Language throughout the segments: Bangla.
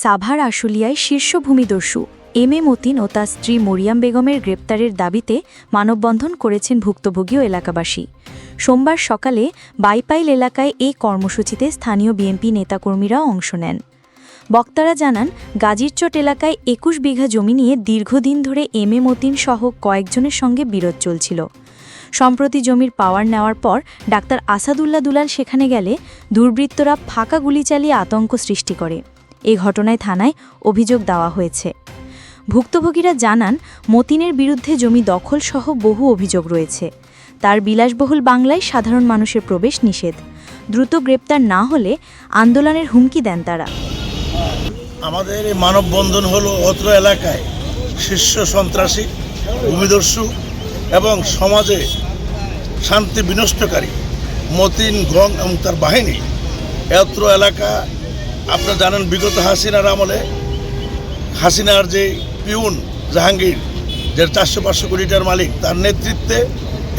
সাভার আশুলিয়ায় শীর্ষ ভূমিদস্যু এম এ মতিন ও তার স্ত্রী মরিয়াম বেগমের গ্রেপ্তারের দাবিতে মানববন্ধন করেছেন ভুক্তভোগী এলাকাবাসী। সোমবার সকালে বাইপাইল এলাকায় এই কর্মসূচিতে স্থানীয় বিএনপি নেতাকর্মীরাও অংশ নেন। বক্তারা জানান গাজীরচট এলাকায় একুশ বিঘা জমি নিয়ে দীর্ঘদিন ধরে এম এ মতিন সহ কয়েকজনের সঙ্গে বিরোধ চলছিল। সম্প্রতি জমির পাওয়ার নেওয়ার পর ডাক্তার আসাদুল্লাহ দুলাল সেখানে গেলে দুর্বৃত্তরা ফাঁকা গুলি চালিয়ে আতঙ্ক সৃষ্টি করে। এই ঘটনায় থানায় অভিযোগ দেওয়া হয়েছে। ভুক্তভোগীরা জানান, মতিনের বিরুদ্ধে জমি দখল সহ বহু অভিযোগ রয়েছে। তার বিলাসবহুল বাংলায় সাধারণ মানুষের প্রবেশ নিষেধ। দ্রুত গ্রেপ্তার না হলে আন্দোলনের হুমকি দেন তারা। আমাদের এই মানববন্ধন হলো অত্র এলাকায় শীর্ষ সন্ত্রাসী, ভূমিদস্যু এবং সমাজে শান্তি বিনষ্টকারী মতিন, গং এবং তার বাহিনী অত্র এলাকা আপনারা জানেন বিগত হাসিনার আমলে হাসিনার যে পিউন জাহাঙ্গীর, যে চারশো পাঁচশো কোটিটার মালিক, তার নেতৃত্বে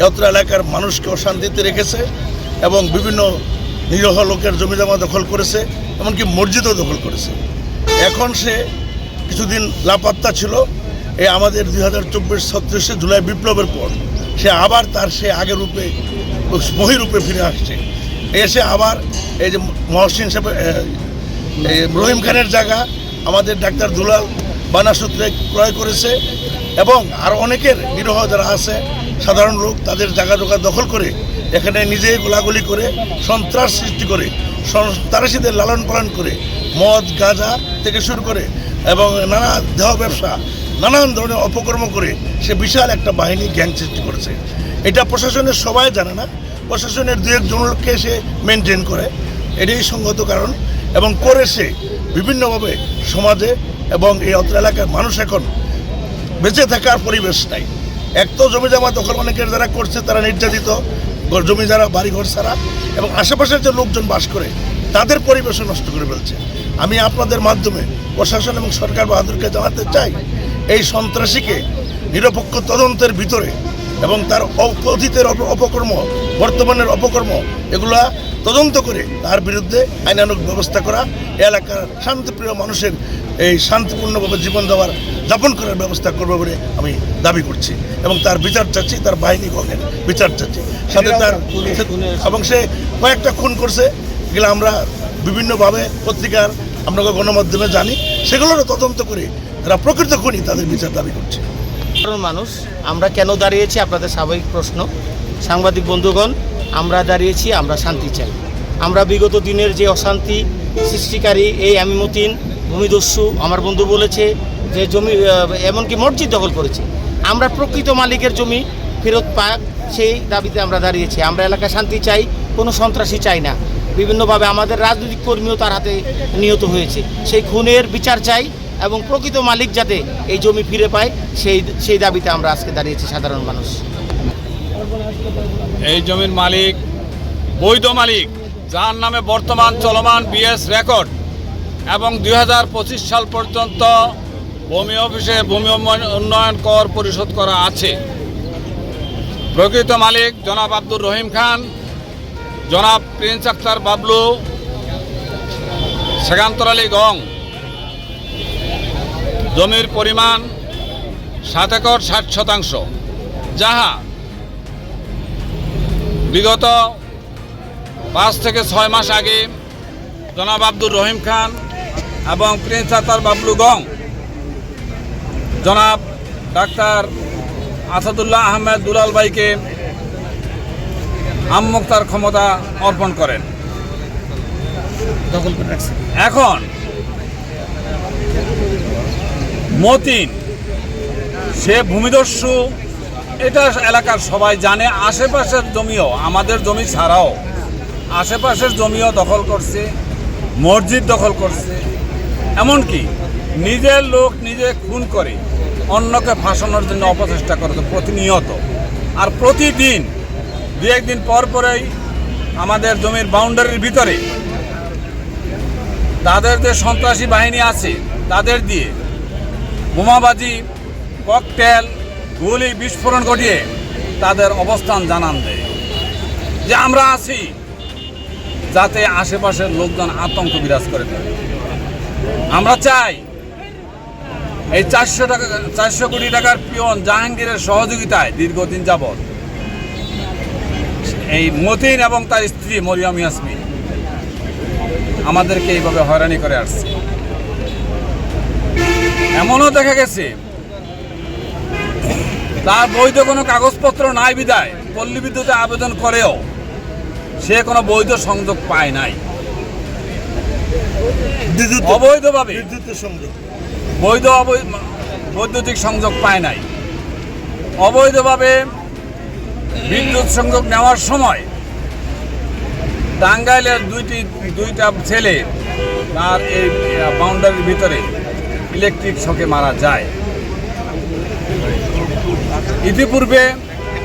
অত্র এলাকার মানুষকে অশান্তিতে রেখেছে এবং বিভিন্ন নিরহ লোকের জমিজমা দখল করেছে, এমনকি মসজিদও দখল করেছে। এখন সে কিছুদিন লাপাত্তা ছিল। এই আমাদের দুই হাজার চব্বিশ ছত্রিশে জুলাই বিপ্লবের পর সে আবার তার সে আগের রূপে, মহিরূপে ফিরে আসছে। এসে আবার এই যে মহসিন সাহেব রহিম খানের জায়গা আমাদের ডাক্তার দুলাল বানাসূত্রে ক্রয় করেছে এবং আর অনেকের নিরহ যারা আছে, সাধারণ লোক, তাদের জায়গা জোগা দখল করে এখানে নিজেই গোলাগুলি করে সন্ত্রাস সৃষ্টি করে, সন্ত্রাসীদের লালন পালন করে মদ, গাঁজা থেকে শুরু করে এবং নানা দেহ ব্যবসা, নানান ধরনের অপকর্ম করে সে বিশাল একটা বাহিনী গ্যাং সৃষ্টি করেছে। এটা প্রশাসনের সবাই জানে না। প্রশাসনের দু একজন লোককে সে মেনটেন করে। এটাই সঙ্গত কারণ। এবং করে সে বিভিন্নভাবে সমাজে এবং এই অত্র এলাকার মানুষ এখন বেঁচে থাকার পরিবেশ নাই। এক তো জমি জমা দখল অনেকের যারা করছে তারা নির্যাতিত জমি যারা, বাড়িঘর ছাড়া এবং আশেপাশের যে লোকজন বাস করে, তাদের পরিবেশও নষ্ট করে ফেলছে। আমি আপনাদের মাধ্যমে প্রশাসন এবং সরকার বাহাদুরকে জানাতে চাই, এই সন্ত্রাসীকে নিরপেক্ষ তদন্তের ভিতরে এবং তার অতীতের অপ- অপকর্ম বর্তমানের অপকর্ম এগুলা তদন্ত করে তার বিরুদ্ধে আইনানুক ব্যবস্থা করা এলাকার শান্তিপ্রিয় মানুষের এই শান্তিপূর্ণভাবে জীবন দেওয়ার যাপন করার ব্যবস্থা করবে বলে আমি দাবি করছি। এবং তার বিচার চাচ্ছি তার বাহিনী গণের বিচার চাচ্ছি। সাথে তার এবং সে কয়েকটা খুন করছে এগুলো আমরা বিভিন্নভাবে পত্রিকার আমরা গণমাধ্যমে জানি। সেগুলোরও তদন্ত করে যারা প্রকৃত খুনি তাদের বিচার দাবি করছে। মানুষ, আমরা কেন দাঁড়িয়েছি, আপনাদের স্বাভাবিক প্রশ্ন। সাংবাদিক বন্ধুগণ, আমরা দাঁড়িয়েছি, আমরা শান্তি চাই। আমরা বিগত দিনের যে অশান্তি সৃষ্টিকারী এই আমিমুদ্দিন, ভূমিদস্যু, আমার বন্ধু বলেছে যে জমি এমনকি মসজিদ দখল করেছে। আমরা প্রকৃত মালিকের জমি ফেরত পাক, সেই দাবিতে আমরা দাঁড়িয়েছি। আমরা এলাকায় শান্তি চাই, কোনো সন্ত্রাসী চাই না। বিভিন্নভাবে আমাদের রাজনৈতিক কর্মীও তার হাতে নিহত হয়েছে। সেই খুনের বিচার চাই এবং প্রকৃত মালিক যাতে এই জমি ফিরে পায়, সেই সেই দাবিতে আমরা আজকে দাঁড়িয়েছি সাধারণ মানুষ। এই জমির মালিক, বৈধ মালিক, যার নামে বর্তমান চলমান বিএস রেকর্ড এবং দুই হাজার পঁচিশ সাল পর্যন্ত ভূমি অফিসে ভূমি উন্নয়ন- কর পরিশোধ করা আছে। প্রকৃত মালিক জনাব আব্দুর রহিম খান, জনাব প্রিন্স আক্তার বাবলু, সেকান্তর আলী গং জমির পরিমাণ সাত একর ষাট শতাংশ। যাহা বিগত পাঁচ থেকে ছয় মাস আগে জনাব আব্দুর রহিম খান এবং প্রিন্স আতার বাবলু গং জনাব ডাক্তার আসাদুল্লাহ আহমেদ দুলাল ভাইকে আমমুক্তার ক্ষমতা অর্পণ করেন। এখন মতিন, সে ভূমিদস্যু, এটা এলাকার সবাই জানে, আশেপাশের জমিও, আমাদের জমি ছাড়াও আশেপাশের জমিও দখল করছে, মসজিদ দখল করছে। এমনকি নিজের লোক নিজে খুন করে অন্যকে ফাঁসানোর জন্য অপচেষ্টা করতো প্রতিনিয়ত। আর প্রতিদিন, দু একদিন পর পরেই আমাদের জমির বাউন্ডারির ভিতরে তাদের যে সন্ত্রাসী বাহিনী আছে, তাদের দিয়ে বোমাবাজি, ককটেল, গুলি বিস্ফোরণ ঘটিয়ে তাদের অবস্থান জানান দেয়। যে আমরা আছি, যাতে আশেপাশের লোকজন আতঙ্ক বিরাজ করে থাকে আমরা চাই এই চারশো টাকা, চারশো কোটি টাকার পিয়ন জাহাঙ্গীরের সহযোগিতায় দীর্ঘদিন যাবৎ এই মতিন এবং তার স্ত্রী মরিয়ম ইয়াসমিন আমাদেরকে এইভাবে হয়রানি করে আসছে। এমনও দেখা গেছে। তার বৈধ কোনো কাগজপত্র নাই বিদায় পল্লী বিদ্যুতে আবেদন করেও সে কোনো বৈধ সংযোগ পায় নাই। অবৈধভাবে। বৈধ বৈদ্যুতিক সংযোগ পায় নাই। অবৈধভাবে বিদ্যুৎ সংযোগ নেওয়ার সময় টাঙ্গাইলের দুইটি দুইটা ছেলে তার এই বাউন্ডারির ভিতরে ইলেকট্রিক শকে মারা যায়। ইতিপূর্বে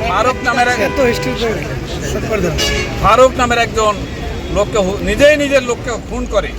ফারুক নামের ফারুক নামের একজন লোককে নিজেই নিজের লোককে খুন করে।